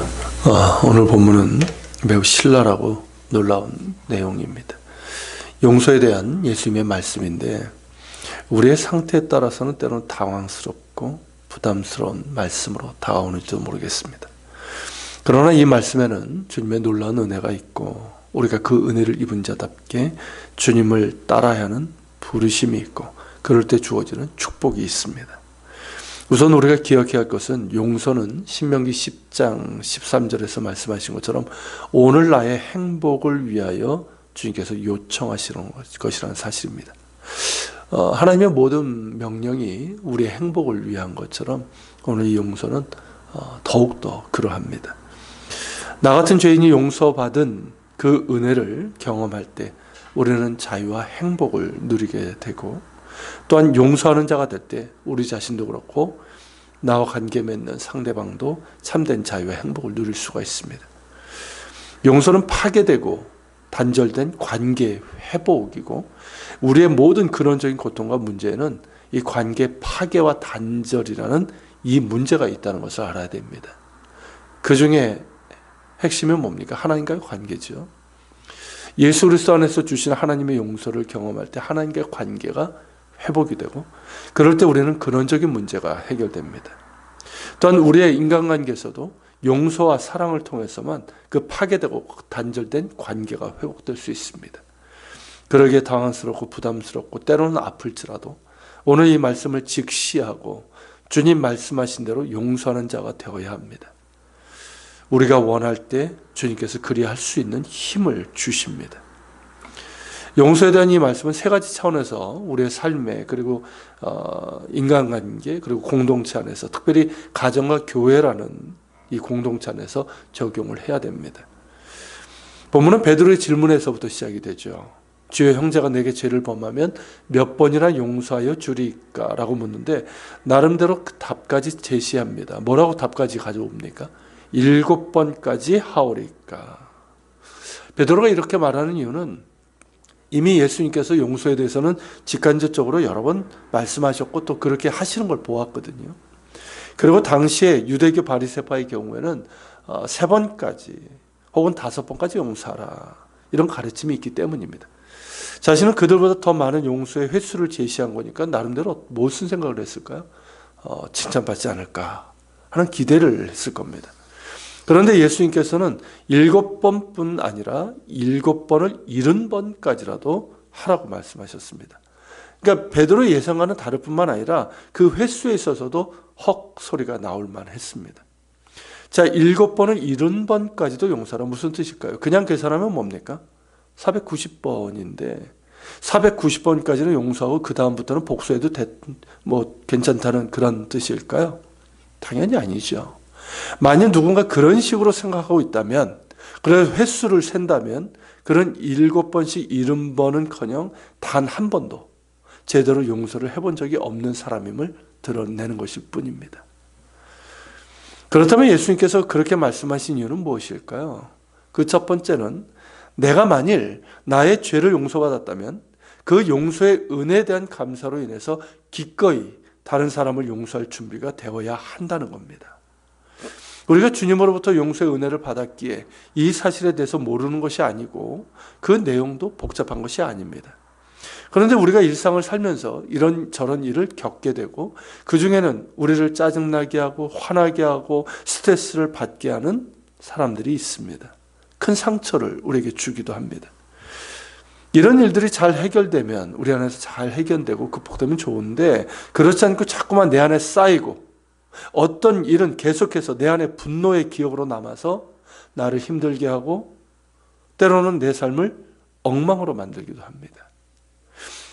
어, 오늘 본문은 매우 신랄하고 놀라운 내용입니다. 용서에 대한 예수님의 말씀인데 우리의 상태에 따라서는 때로는 당황스럽고 부담스러운 말씀으로 다가오는지도 모르겠습니다. 그러나 이 말씀에는 주님의 놀라운 은혜가 있고 우리가 그 은혜를 입은 자답게 주님을 따라야 하는 부르심이 있고 그럴 때 주어지는 축복이 있습니다. 우선 우리가 기억해야 할 것은 용서는 신명기 10장 13절에서 말씀하신 것처럼 오늘 나의 행복을 위하여 주님께서 요청하시는 것이라는 사실입니다. 어, 하나님의 모든 명령이 우리의 행복을 위한 것처럼 오늘 이 용서는 어, 더욱더 그러합니다. 나 같은 죄인이 용서받은 그 은혜를 경험할 때 우리는 자유와 행복을 누리게 되고 또한 용서하는 자가 될 때 우리 자신도 그렇고 나와 관계 맺는 상대방도 참된 자유와 행복을 누릴 수가 있습니다. 용서는 파괴되고 단절된 관계 회복이고 우리의 모든 근원적인 고통과 문제는 이 관계 파괴와 단절이라는 이 문제가 있다는 것을 알아야 됩니다. 그 중에 핵심은 뭡니까? 하나님과의 관계죠. 예수 그리스도 안에서 주신 하나님의 용서를 경험할 때 하나님과의 관계가 회복이 되고 그럴 때 우리는 근원적인 문제가 해결됩니다. 또한 우리의 인간관계에서도 용서와 사랑을 통해서만 그 파괴되고 단절된 관계가 회복될 수 있습니다. 그러기에 당황스럽고 부담스럽고 때로는 아플지라도 오늘 이 말씀을 직시하고 주님 말씀하신 대로 용서하는 자가 되어야 합니다. 우리가 원할 때 주님께서 그리할 수 있는 힘을 주십니다. 용서에 대한 이 말씀은 세 가지 차원에서 우리의 삶에 그리고 어, 인간관계 그리고 공동체 안에서 특별히 가정과 교회라는 이 공동체 안에서 적용을 해야 됩니다. 본문은 베드로의 질문에서부터 시작이 되죠. 주의 형제가 내게 죄를 범하면 몇 번이나 용서하여 주리까라고 묻는데 나름대로 그 답까지 제시합니다. 뭐라고 답까지 가져옵니까? 일곱 번까지 하오리까. 베드로가 이렇게 말하는 이유는 이미 예수님께서 용서에 대해서는 직간접적으로 여러 번 말씀하셨고 또 그렇게 하시는 걸 보았거든요. 그리고 당시에 유대교 바리새파의 경우에는 어, 세 번까지 혹은 다섯 번까지 용서하라 이런 가르침이 있기 때문입니다. 자신은 그들보다 더 많은 용서의 횟수를 제시한 거니까 나름대로 무슨 생각을 했을까요? 어, 칭찬받지 않을까 하는 기대를 했을 겁니다. 그런데 예수님께서는 일곱 번뿐 아니라 일곱 번을 일흔 번까지라도 하라고 말씀하셨습니다. 그러니까 베드로의 예상과는 다를 뿐만 아니라 그 횟수에 있어서도 헉 소리가 나올 만했습니다. 자, 일곱 번을 일흔 번까지도 용서라 무슨 뜻일까요? 그냥 계산하면 뭡니까? 490번인데 490번까지는 용서하고 그 다음부터는 복수해도 되, 뭐 괜찮다는 그런 뜻일까요? 당연히 아니죠. 만약 누군가 그런 식으로 생각하고 있다면, 그래서 횟수를 센다면, 그런 일곱 번씩 일흔 번은커녕 단 한 번도 제대로 용서를 해본 적이 없는 사람임을 드러내는 것일 뿐입니다. 그렇다면 예수님께서 그렇게 말씀하신 이유는 무엇일까요? 그 첫 번째는 내가 만일 나의 죄를 용서받았다면 그 용서의 은혜에 대한 감사로 인해서 기꺼이 다른 사람을 용서할 준비가 되어야 한다는 겁니다. 우리가 주님으로부터 용서의 은혜를 받았기에 이 사실에 대해서 모르는 것이 아니고 그 내용도 복잡한 것이 아닙니다. 그런데 우리가 일상을 살면서 이런 저런 일을 겪게 되고 그 중에는 우리를 짜증나게 하고 화나게 하고 스트레스를 받게 하는 사람들이 있습니다. 큰 상처를 우리에게 주기도 합니다. 이런 일들이 잘 해결되면 우리 안에서 잘 해결되고 극복되면 좋은데 그렇지 않고 자꾸만 내 안에 쌓이고 어떤 일은 계속해서 내 안에 분노의 기억으로 남아서 나를 힘들게 하고 때로는 내 삶을 엉망으로 만들기도 합니다.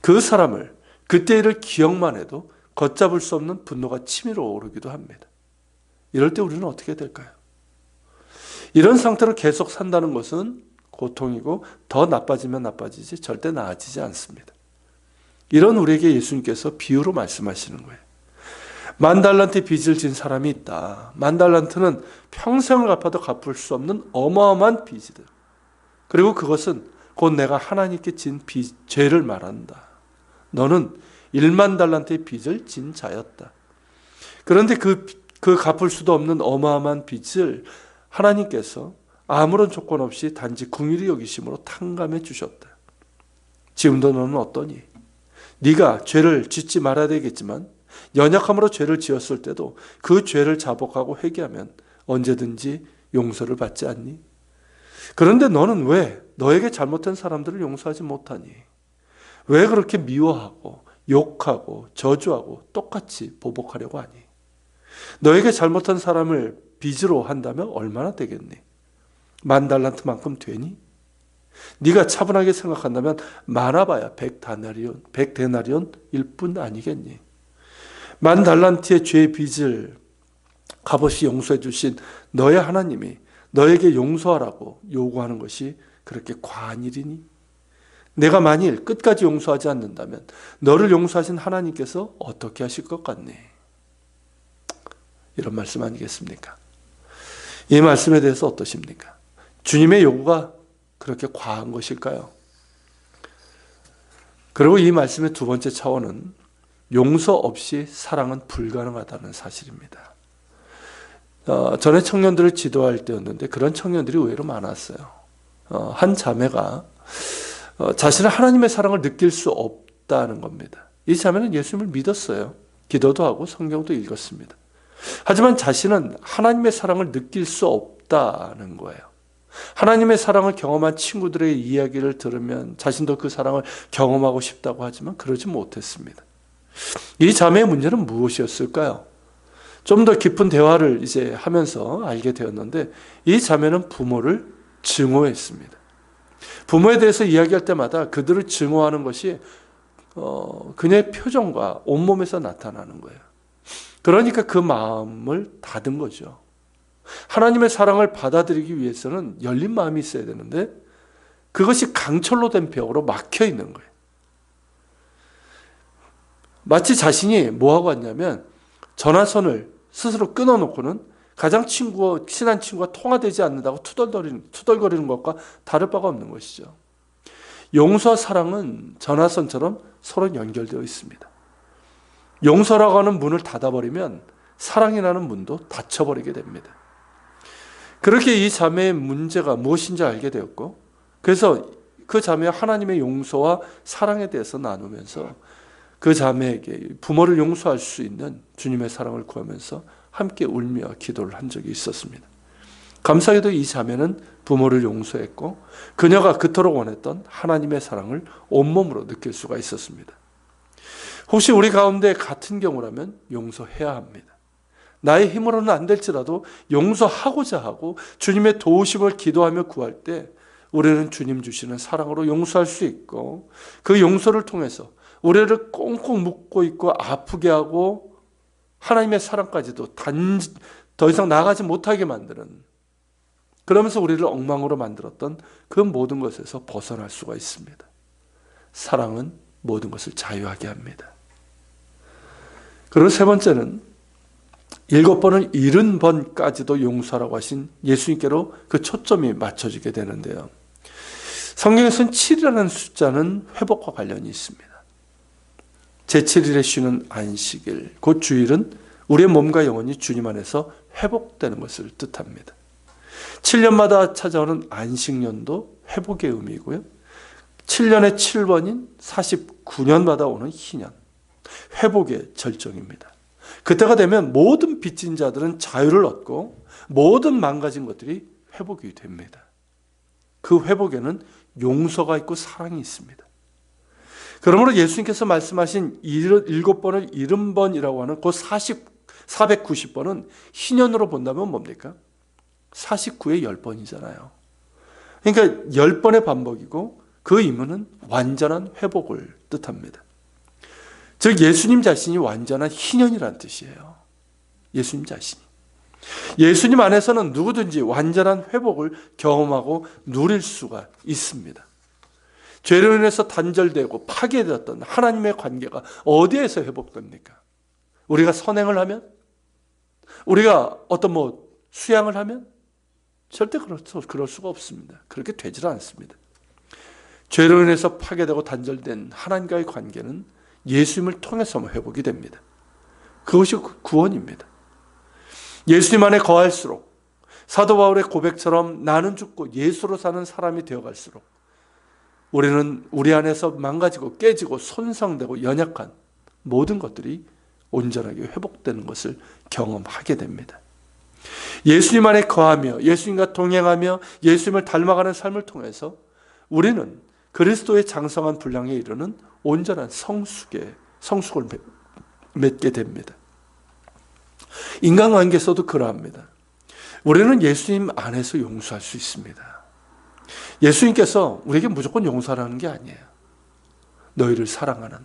그 사람을 그때 일을 기억만 해도 걷잡을 수 없는 분노가 치밀어 오르기도 합니다. 이럴 때 우리는 어떻게 될까요? 이런 상태로 계속 산다는 것은 고통이고 더 나빠지면 나빠지지 절대 나아지지 않습니다. 이런 우리에게 예수님께서 비유로 말씀하시는 거예요. 만 달란트 빚을 진 사람이 있다. 만 달란트는 평생을 갚아도 갚을 수 없는 어마어마한 빚이다. 그리고 그것은 곧 내가 하나님께 진 빚, 죄를 말한다. 너는 1만 달란트의 빚을 진 자였다. 그런데 그, 그 갚을 수도 없는 어마어마한 빚을 하나님께서 아무런 조건 없이 단지 궁일이 여기심으로 탕감해 주셨다. 지금도 너는 어떠니? 네가 죄를 짓지 말아야 되겠지만 연약함으로 죄를 지었을 때도 그 죄를 자복하고 회개하면 언제든지 용서를 받지 않니? 그런데 너는 왜 너에게 잘못한 사람들을 용서하지 못하니? 왜 그렇게 미워하고 욕하고 저주하고 똑같이 보복하려고 하니? 너에게 잘못한 사람을 빚으로 한다면 얼마나 되겠니? 만 달란트만큼 되니? 네가 차분하게 생각한다면 많아봐야 백 다나리온, 백 데나리온 일 뿐 아니겠니? 만 달란트의 죄 빚을 값없이 용서해 주신 너의 하나님이 너에게 용서하라고 요구하는 것이 그렇게 과한 일이니? 내가 만일 끝까지 용서하지 않는다면 너를 용서하신 하나님께서 어떻게 하실 것 같니? 이런 말씀 아니겠습니까? 이 말씀에 대해서 어떠십니까? 주님의 요구가 그렇게 과한 것일까요? 그리고 이 말씀의 두 번째 차원은 용서 없이 사랑은 불가능하다는 사실입니다. 어, 전에 청년들을 지도할 때였는데 그런 청년들이 의외로 많았어요. 어, 한 자매가 어, 자신은 하나님의 사랑을 느낄 수 없다는 겁니다. 이 자매는 예수님을 믿었어요. 기도도 하고 성경도 읽었습니다. 하지만 자신은 하나님의 사랑을 느낄 수 없다는 거예요. 하나님의 사랑을 경험한 친구들의 이야기를 들으면 자신도 그 사랑을 경험하고 싶다고 하지만 그러지 못했습니다. 이 자매의 문제는 무엇이었을까요? 좀 더 깊은 대화를 이제 하면서 알게 되었는데 이 자매는 부모를 증오했습니다. 부모에 대해서 이야기할 때마다 그들을 증오하는 것이 어, 그녀의 표정과 온몸에서 나타나는 거예요. 그러니까 그 마음을 닫은 거죠. 하나님의 사랑을 받아들이기 위해서는 열린 마음이 있어야 되는데 그것이 강철로 된 벽으로 막혀 있는 거예요. 마치 자신이 뭐하고 왔냐면 전화선을 스스로 끊어놓고는 가장 친구, 친한 친구가 통화되지 않는다고 투덜거리는, 투덜거리는 것과 다를 바가 없는 것이죠. 용서와 사랑은 전화선처럼 서로 연결되어 있습니다. 용서라고 하는 문을 닫아버리면 사랑이라는 문도 닫혀버리게 됩니다. 그렇게 이 자매의 문제가 무엇인지 알게 되었고, 그래서 그 자매와 하나님의 용서와 사랑에 대해서 나누면서 그 자매에게 부모를 용서할 수 있는 주님의 사랑을 구하면서 함께 울며 기도를 한 적이 있었습니다. 감사하게도 이 자매는 부모를 용서했고 그녀가 그토록 원했던 하나님의 사랑을 온몸으로 느낄 수가 있었습니다. 혹시 우리 가운데 같은 경우라면 용서해야 합니다. 나의 힘으로는 안 될지라도 용서하고자 하고 주님의 도우심을 기도하며 구할 때 우리는 주님 주시는 사랑으로 용서할 수 있고 그 용서를 통해서 우리를 꽁꽁 묶고 있고 아프게 하고 하나님의 사랑까지도 단, 더 이상 나가지 못하게 만드는 그러면서 우리를 엉망으로 만들었던 그 모든 것에서 벗어날 수가 있습니다. 사랑은 모든 것을 자유하게 합니다. 그리고 세 번째는 일곱 번을 일흔 번까지도 용서라고 하신 예수님께로 그 초점이 맞춰지게 되는데요. 성경에서는 7이라는 숫자는 회복과 관련이 있습니다. 제7일에 쉬는 안식일, 곧 주일은 우리의 몸과 영혼이 주님 안에서 회복되는 것을 뜻합니다. 7년마다 찾아오는 안식년도 회복의 의미고요. 7년의 7번인 49년마다 오는 희년, 회복의 절정입니다. 그때가 되면 모든 빚진 자들은 자유를 얻고 모든 망가진 것들이 회복이 됩니다. 그 회복에는 용서가 있고 사랑이 있습니다. 그러므로 예수님께서 말씀하신 일곱 번을 일흔 번이라고 하는 그 40, 490번은 희년으로 본다면 뭡니까? 49의 10번이잖아요. 그러니까 10번의 반복이고 그 의무는 완전한 회복을 뜻합니다. 즉 예수님 자신이 완전한 희년이란 뜻이에요. 예수님 자신이. 예수님 안에서는 누구든지 완전한 회복을 경험하고 누릴 수가 있습니다. 죄로 인해서 단절되고 파괴되었던 하나님의 관계가 어디에서 회복됩니까? 우리가 선행을 하면? 우리가 어떤 뭐 수양을 하면? 절대 그럴 수가 없습니다. 그렇게 되질 않습니다. 죄로 인해서 파괴되고 단절된 하나님과의 관계는 예수님을 통해서만 회복이 됩니다. 그것이 구원입니다. 예수님 안에 거할수록 사도 바울의 고백처럼 나는 죽고 예수로 사는 사람이 되어갈수록 우리는 우리 안에서 망가지고 깨지고 손상되고 연약한 모든 것들이 온전하게 회복되는 것을 경험하게 됩니다. 예수님 안에 거하며 예수님과 동행하며 예수님을 닮아가는 삶을 통해서 우리는 그리스도의 장성한 분량에 이르는 온전한 성숙의 성숙을 맺게 됩니다. 인간관계에서도 그러합니다. 우리는 예수님 안에서 용서할 수 있습니다. 예수님께서 우리에게 무조건 용서하라는 게 아니에요. 너희를 사랑하는,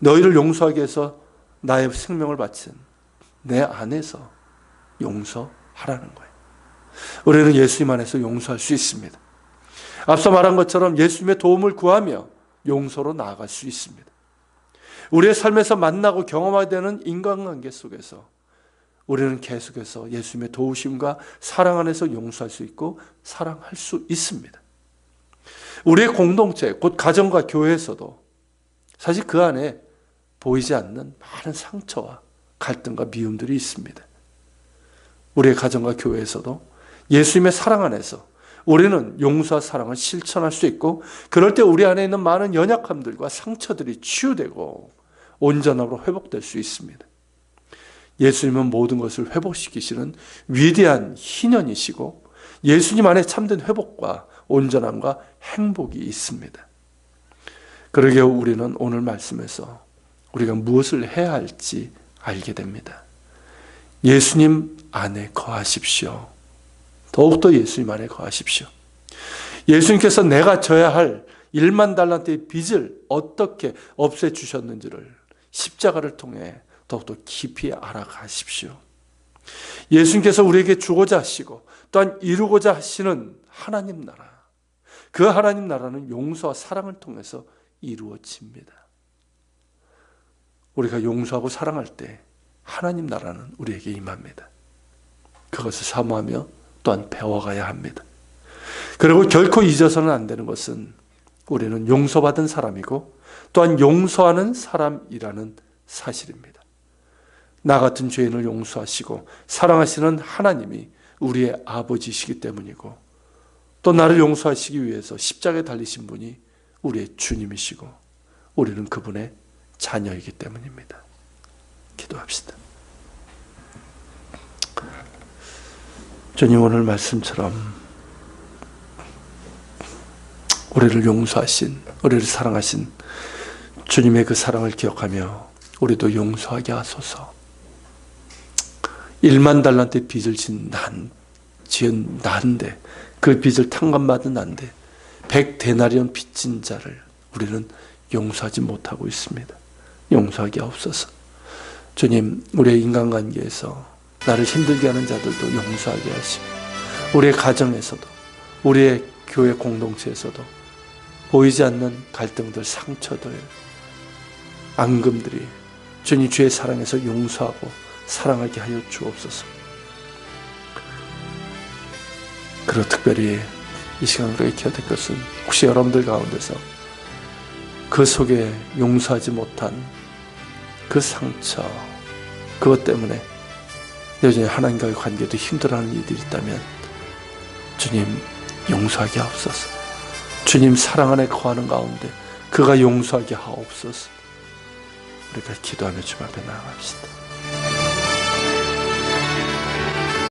너희를 용서하기 위해서 나의 생명을 바친 내 안에서 용서하라는 거예요. 우리는 예수님 안에서 용서할 수 있습니다. 앞서 말한 것처럼 예수님의 도움을 구하며 용서로 나아갈 수 있습니다. 우리의 삶에서 만나고 경험하게 되는 인간관계 속에서 우리는 계속해서 예수님의 도우심과 사랑 안에서 용서할 수 있고 사랑할 수 있습니다. 우리의 공동체, 곧 가정과 교회에서도 사실 그 안에 보이지 않는 많은 상처와 갈등과 미움들이 있습니다. 우리의 가정과 교회에서도 예수님의 사랑 안에서 우리는 용서와 사랑을 실천할 수 있고 그럴 때 우리 안에 있는 많은 연약함들과 상처들이 치유되고 온전하고 회복될 수 있습니다. 예수님은 모든 것을 회복시키시는 위대한 희년이시고 예수님 안에 참된 회복과 온전함과 행복이 있습니다. 그러게 우리는 오늘 말씀에서 우리가 무엇을 해야 할지 알게 됩니다. 예수님 안에 거하십시오. 더욱더 예수님 안에 거하십시오. 예수님께서 내가 져야 할 1만 달란트의 빚을 어떻게 없애 주셨는지를 십자가를 통해 더욱더 깊이 알아가십시오. 예수님께서 우리에게 주고자 하시고 또한 이루고자 하시는 하나님 나라. 그 하나님 나라는 용서와 사랑을 통해서 이루어집니다. 우리가 용서하고 사랑할 때 하나님 나라는 우리에게 임합니다. 그것을 사모하며 또한 배워가야 합니다. 그리고 결코 잊어서는 안 되는 것은 우리는 용서받은 사람이고 또한 용서하는 사람이라는 사실입니다. 나 같은 죄인을 용서하시고 사랑하시는 하나님이 우리의 아버지시기 때문이고 또 나를 용서하시기 위해서 십자가에 달리신 분이 우리의 주님이시고 우리는 그분의 자녀이기 때문입니다. 기도합시다. 주님 오늘 말씀처럼 우리를 용서하신, 우리를 사랑하신 주님의 그 사랑을 기억하며 우리도 용서하게 하소서. 1만 달란트 빚을 진 난, 지은 난데, 그 빚을 탕감받은 난데, 100데나리온 빚진 자를 우리는 용서하지 못하고 있습니다. 용서하게 없어서. 주님, 우리의 인간관계에서 나를 힘들게 하는 자들도 용서하게 하시고, 우리의 가정에서도, 우리의 교회 공동체에서도 보이지 않는 갈등들, 상처들, 앙금들이 주님 주의 사랑에서 용서하고 사랑하게 하여 주옵소서. 그리고 특별히 이 시간 우리가 익혀야 될 것은 혹시 여러분들 가운데서 그 속에 용서하지 못한 그 상처, 그것 때문에 여전히 하나님과의 관계도 힘들어하는 이들이 있다면 주님 용서하게 하옵소서. 주님 사랑 안에 거하는 가운데 그가 용서하게 하옵소서. 우리가 기도하며 주님 앞에 나아갑시다.